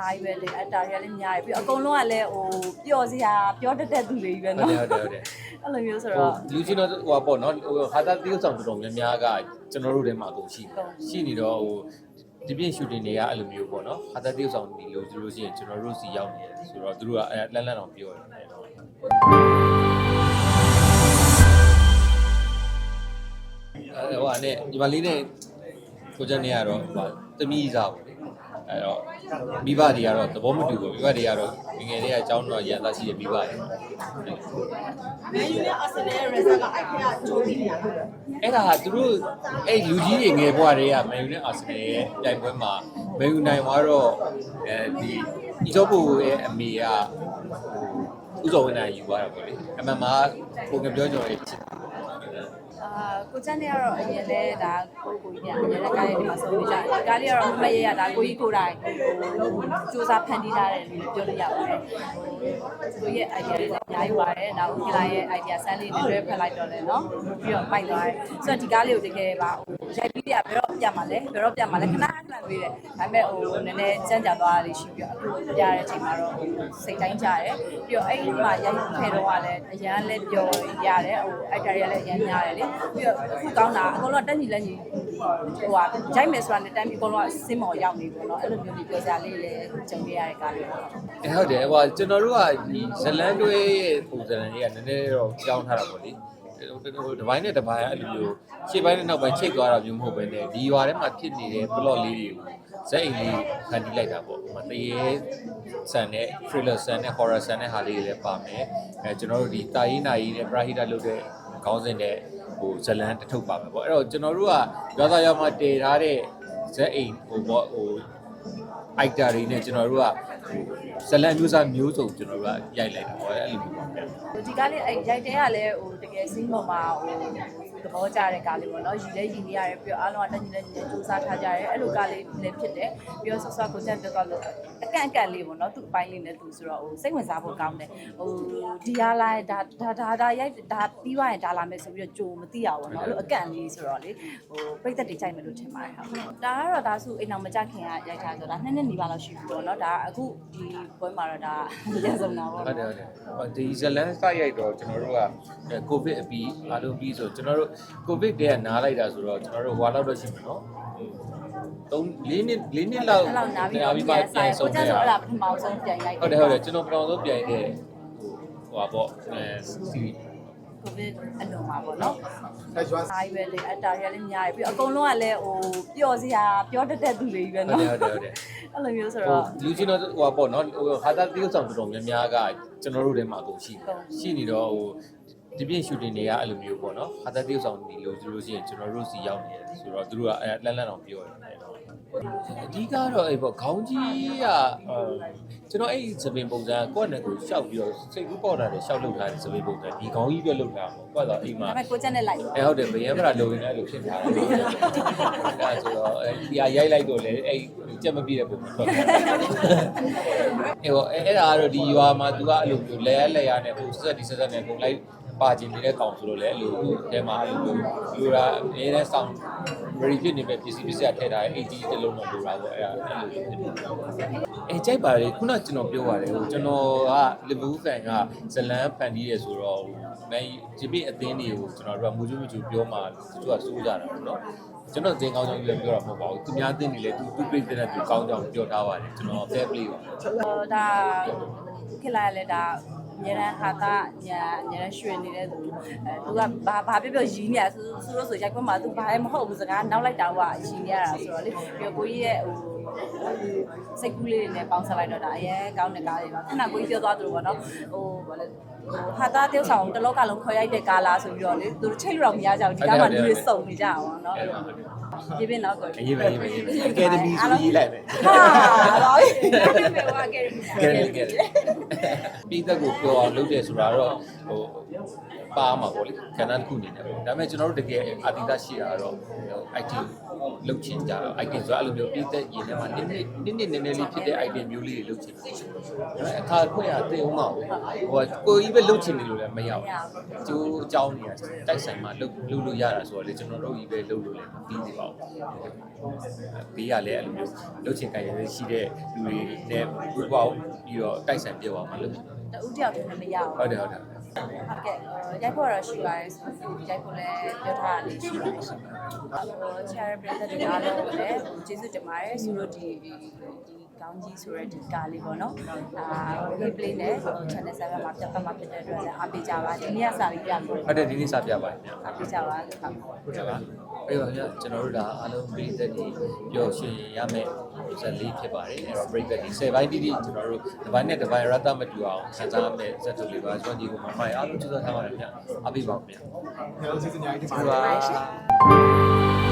အားကြီးပဲလေအတားရလည်းများတယ်ပြီးတော့အကုန်လုံးကလည်းဟိုပျော်စရာပြောတတ်တဲ့သူတွေကြီးပဲဟုတ်နော်တယ်ဟုတ်တယ်ဟုတ်တယ်အဲ့လိုမျိုးဆိုဟိုတော့ လူချင်းတော့ဟိုပေါ့နော်ဟိုဟာတာတိကျဆောင်တော်တော်များများကကျွန်တော်တို့ထဲမှာအကုန်ရှိတယ်ရှိနေတော့ဟိုဒီပြင်ရှူတင်တွေကအဲ့လိုမျိုးပေါ့နော်ဟာတာတိကျဆောင်ဒီလိုဆိုလို့ရှိရင်ကျွန်တော်တို့စီရောက်နေတယ်ဆိုတော့သူတို့ကအဲလန့်လန့်အောင်ပြောတယ်အဲဟိုအနေညီမလေးနဲ့ကိုကျန်နေရတော့ဟိုတမီးစားပေါ့လေ အဲ့တော့မိဘတွေကတော့သဘောမတူဘူးမိဘတွေကတော့ငငယ်လေးကအကြောင်းတော့ရန်သားရှိတဲ့မိဘတွေမန်ယူနဲ့အာဆင်နယ်ရဲ့ result ကအဲ့ခါချိုးပြီးနေတာဟုတ်တယ်အဲ့ဒါဟာသူတို့အဲ့လူကြီးတွေငယ်ဘွားတွေကမန်ယူနဲ့အာဆင်နယ်ရဲ့ပြိုင်ပွဲမှာမန်ယူနိုင်သွားတော့အဲဒီဒီတော့ဘူရဲ့အမေကဟိုဥဇော်ဝင်းနိုင်ယူသွားတာပေါ့လေအမှန်မှာပုံကပြောကြရဲ့ချစ် အာကိုချန်နေကတော့အရင်လဲဒါကိုကိုကြီးကအရင်လည်းကားလေးတွေမှာဆုံးနေကြတယ်ကားလေးကတော့မမရရဒါကိုကြီးကိုယ်တိုင်ဟိုစူးစမ်းဖန်တီးထားတယ်လို့ပြောလို့ရပါတယ်ကိုရဲ့ idea တွေလည်းအများကြီးပါတယ်ဒါဦးကလာရဲ့ idea ဆန်းလေးတွေတွဲဖက်လိုက်တော့လဲเนาะပြီးတော့ပိုက်သွားတယ်ဆိုတော့ဒီကားလေးကိုတကယ်ပါဟိုရိုက်ပြီးတည်းကဘယ်တော့ပြတ်မှာလဲဘယ်တော့ပြတ်မှာလဲခဏခဏပေးတယ်ဒါပေမဲ့ဟိုနည်းနည်းကြမ်းကြသွားတာလေးရှိပြီးတော့အခုပြရတဲ့အချိန်မှာတော့စိတ်တိုင်းကြတယ်ပြီးတော့အဲ့ဒီမှာရိုက်ဖဲတော့ကလည်းအရန်လည်းပြောရတယ်ဟို idea တွေလည်းအရန်များတယ်လေ ပြီးတော့အခုကောင်းတာအကုန်လုံးတက်ညီလက်ညီဟိုဟာဂျိုက်မယ်ဆိုတာနဲ့တန်းပြီးအကုန်လုံးကစင်းမော်ရောက်နေပေါ့နော်အဲ့လိုမျိုးလေးပြောစရာလေးလည်းကြုံရရတဲ့ကားလေးပေါ့အဲဟုတ်တယ်ဟိုကျွန်တော်တို့ကဒီဇလန်တွဲရဲ့ပုံစံလေးကနည်းနည်းတော့ကြောင်းထားတာပေါ့လေဟိုဒီဘိုင်းနဲ့ဒီဘိုင်းအဲ့လိုမျိုးရှေ့ဘိုင်းနဲ့နောက်ဘိုင်းချိတ်သွားတာမျိုးမဟုတ်ဘဲနဲ့ဒီရွာထဲမှာဖြစ်နေတဲ့ plot လေးတွေကိုဇက်အိမ်လေးဖန်တီးလိုက်တာပေါ့ဟိုမှာတရေဆန်တဲ့ thriller ဆန်တဲ့ horror ဆန်တဲ့ဟာလေးတွေလည်းပါမယ်အဲကျွန်တော်တို့ဒီတာရေးနာရေးနဲ့ prahita လုပ်တဲ့ခေါင်းစဉ်နဲ့ ဟိုဇလန်တစ်ထုပ်ပါမယ်ပေါ့အဲ့တော့ကျွန်တော်တို့ကရွာသားရွာမှာတည်ထားတဲ့ဇက်အိမ်ဟိုပေါ့ဟိုအိုက်တာတွေနဲ့ကျွန်တော်တို့ကဇလန်မျိုးစားမျိုးစုံကျွန်တော်တို့ကရိုက်လိုက်တာပေါ့အဲ့လိုမျိုးပါဗျာဟိုဒီကားလေးအဲ့ရိုက်တဲ့ကလည်းဟိုတကယ်စင်းပေါ်မှာဟို သဘောကျတဲ့ကားလေးပေါ့နော်ယူလဲယူနေရတယ်ပြီးတော့အားလုံးကတက်ညီလက်ညီနဲ့စူးစမ်းထားကြတယ်အဲ့လိုကားလေးလည်းဖြစ်တယ်ပြီးတော့ဆော့ဆော့ကိုချက်ပြောတော့လို့အကန့်အကန့်လေးပေါ့နော်သူ့အပိုင်းလေးနဲ့သူဆိုတော့ဟိုစိတ်ဝင်စားဖို့ကောင်းတယ်ဟိုဒီဟာလိုက်ဒါဒါဒါဒါရိုက်ဒါပြီးသွားရင်ဒါလာမယ်ဆိုပြီးတော့ကြိုမသိရဘူးပေါ့နော်အဲ့လိုအကန့်လေးဆိုတော့လေဟိုပိတ်သက်တွေကြိုက်မယ်လို့ထင်ပါတယ်ဟုတ်ဒါကတော့ဒါဆိုအိမ်အောင်မကြခင်ကရိုက်ထားဆိုတော့နှစ်နှစ်နီးပါးလောက်ရှိပြီပေါ့နော်ဒါအခုဒီပွဲမှာတော့ဒါရဆုံးတာပေါ့ဟုတ်တယ်ဟုတ်တယ်ဟိုဒီဇလန်စရိုက်တော့ကျွန်တော်တို့ကကိုဗစ်အပြီးအားလုံးပြီးဆိုကျွန်တော်တို့ကိုဗစ်တည်းကနားလိုက်တာဆိုတော့ကျွန်တော်တို့ဟွာလောက်တော့ရှိမှာနော်သုံး၄နှစ်၄နှစ်လောက်အဲ့လောက်နားပြီးတော့ပြီးပြန်ပြန်ဆိုင်ဆုံးကိုကျခဲ့ရဆိုအဲ့တာဒါပထမဆုံးပြန်ရိုက်ဟုတ်တယ်ဟုတ်တယ်ကျွန်တော်ပထမဆုံးပြန်တဲ့ဟိုဟွာပေါ့အဲစီကိုဗစ်အလွန်မှာပေါ့နော်အားကြီးပဲလေအတားရလည်းများတယ်ပြီးတော့အကုန်လုံးကလည်းဟိုပျော်စရာပြောတတ်တဲ့သူတွေကြီးပဲဟုတ်နော်တယ်ဟုတ်တယ်ဟုတ်တယ်အဲ့လိုမျိုးဆိုဟိုတော့လူချင်းတော့ဟိုပေါ့နော်ဟိုဟာတာတိကျဆောင်တော်တော်များများကကျွန်တော်တို့ထဲမှာအကုန်ရှိတယ်ရှိနေတော့ဟို ဒီပြင်ရှူတင်တွေကအဲ့လိုမျိုးပေါ့နော်ဟာတာတိကျဆောင်ဒီလိုဆိုလို့ရှိရင်ကျွန်တော်တို့စီရောက်နေတယ်ဆိုတော့သူတို့ကအဲလန့်လန့်အောင်ပြောတယ်အဓိကတော့အဲ့ပေါ့ခေါင်းကြီးက ကျွန်တော်အဲ့ဒီသပင်ပုံစံကိုယ့်နဲ့ကိုရှောက်ပြီးတော့စိတ်ကူးပေါက်တာနဲ့ရှောက်လုပ်ထားတဲ့သပင်ပုံစံဒီခေါင်းကြီးပဲလုပ်ထားမှာကိုယ့်တော့အိမ်မှာဒါပေမဲ့ကိုကျနဲ့လိုက်အဲဟုတ်တယ်ဗယံမရာလိုရင်းလည်းအဲ့လိုဖြစ်ထားတာအဲဆိုတော့အဲဒီဟာရိုက်လိုက်တော့လေအဲ့ကြက်မပြည့်တဲ့ပုံမှာထွက်တယ်အဲဟိုအဲ့ဒါကတော့ဒီရွာမှာသူကအဲ့လိုမျိုးလဲရလဲရနဲ့ဟိုဆက်ဒီဆက်ဆက်နဲ့ပုံလိုက်ပါခြင်းနေတဲ့ကောင်ဆိုတော့လေအဲ့လိုအဲမှာအဲ့လိုမျိုးလူရာအဲတဲ့ sound very ဖြစ်နေပဲပစ္စည်းပစ္စည်းထည့်ထားတဲ့ AG တစ်လုံးတော့လိုတာပေါ့အဲ့ဒါအဲ့လိုဖြစ်နေ အဲကြိုက်ပါလေခုနကကျွန်တော်ပြောပါတယ်ဟိုကျွန်တော်က Liverpool fan ကဇလန်ဖန်တီးရဆိုတော့မန်ဂျပီအသင်းတွေကိုကျွန်တော်တို့ကမူးကျူးမူးကျူးပြောမှသူကစိုးကြတာပေါ့နော်ကျွန်တော်တင်ကောင်းကြောင်းကြီးလည်းပြောတာမဟုတ်ပါဘူးသူများအသင်းတွေလည်းသူသူပြိတဲ့နဲ့သူကောင်းကြောင်းပြောထားပါတယ်ကျွန်တော် fair play ပါဟိုဒါခေလာလည်းဒါအများရန်ဟာတာညာအများရန်ရွှေနေတဲ့သူအဲသူကဘာဘာပြောပြောရီးနေရဆိုဆိုလို့ဆိုရိုက်ခွင့်မှာသူဘာမှမဟုတ်ဘူးစကားနောက်လိုက်တာကရီးနေရတာဆိုတော့လေပြီးတော့ကိုကြီးရဲ့ဟို စိတ်ကူးလေးတွေနဲ့ပေါင်းဆက်လိုက်တော့ဒါအရင်ကောင်းတဲ့ကားတွေပါခဏကိုကြီးပြောသွားသလိုပေါ့နော်ဟိုဘာလဲဟိုဟာတာတေးဆောင်တလောကလုံးခေါ်ရိုက်တဲ့ကားလားဆိုပြီးတော့လေသူတို့ချိတ်လို့တော့မရကြဘူးဒီကားမှာလူတွေစုံနေကြအောင်နော်အဲ့ဒါဟုတ်တယ်ဒီပင်တော့ကိုရေးပဲရေးပဲရေးပဲ Academy ဆိုရေးလိုက်ပဲဟာတော့ဒီမေဝါကဲကဲကဲပြီးသက်ကိုပြောအောင်လုပ်တယ်ဆိုတာတော့ဟို ပါမှာပေါ့လေကဏ္ဍတစ်ခုအနေနဲ့ပေါ့ဒါပေမဲ့ကျွန်တော်တို့တကယ်အာတိတရှိတာကတော့ item လုတ်ချင်ကြတော့ item ဆိုတော့အဲ့လိုမျိုးပြည်သက်ရင်ထဲမှာနည်းနည်းနည်းနည်းနည်းနည်းလေးဖြစ်တဲ့ item မျိုးလေးတွေလုတ်ချင်တယ်ဒါပေမဲ့အခါခွင့်ရသိအောင်ပါဟိုကိုကြီးပဲလုတ်ချင်နေလို့လည်းမရဘူးကျိုးအကြောင်းနေတိုက်ဆိုင်မှာလုတ်လုတ်လို့ရတာဆိုတော့လေကျွန်တော်တို့ကြီးပဲလုတ်လို့လည်းမပြီးသေးပါဘူးဘေးကလည်းအဲ့လိုမျိုးလုတ်ချင်ကြရရှိတဲ့လူတွေနဲ့ပူပေါင်းပြီးတော့တိုက်ဆိုင်ပြောအောင်မလုပ်တူတယောက်တည်းနဲ့မရဘူးဟုတ်တယ်ဟုတ်တယ် ဟုတ်ကဲ့ရိုက်ဖို့တော့ရှိပါတယ်ဆိုတော့ရိုက်ဖို့လည်းပြောထားတာလေးရှိပါတယ်ဟို charity ပြည်သက်တွေအားလုံးကိုလည်းကျေးဇူးတင်ပါတယ်ဆိုတော့ဒီဒီကောင်းကြီးဆိုတဲ့ဒီကားလေးပေါ့နော်အာ replay နဲ့ channel 7မှာပြတ်ပတ်မှာဖြစ်တဲ့အတွက်လည်းအားပေးကြပါဒီနေ့ကစာပြီးပြဖို့ဟုတ်တယ်ဒီနေ့စပြပါတယ်ဗျာအားပေးကြပါလို့ဟုတ်ဟုတ်ကဲ့ပါအဲ့တော့ညကျွန်တော်တို့ဒါအားလုံးပြည်သက်တွေပျော်ရွှင်ရမယ့်ဇက်လေးဖြစ်ပါတယ်အဲ့တော့ break သက်ဒီ10ဘိုင်းတိတိကျွန်တော်တို့ဒီဘိုင်းနဲ့ဒီဘိုင်းရတ်တမတူအောင်စံစားမယ့်ဇက်တူလေးပါကျွန်တော်ဒီကိုမှမိုင်အားလုံးကျေးဇူးထားပါတယ်ဗျာအားပေးပါဦးဗျာ Hello, this is Nyaki ဟုတ်ပါ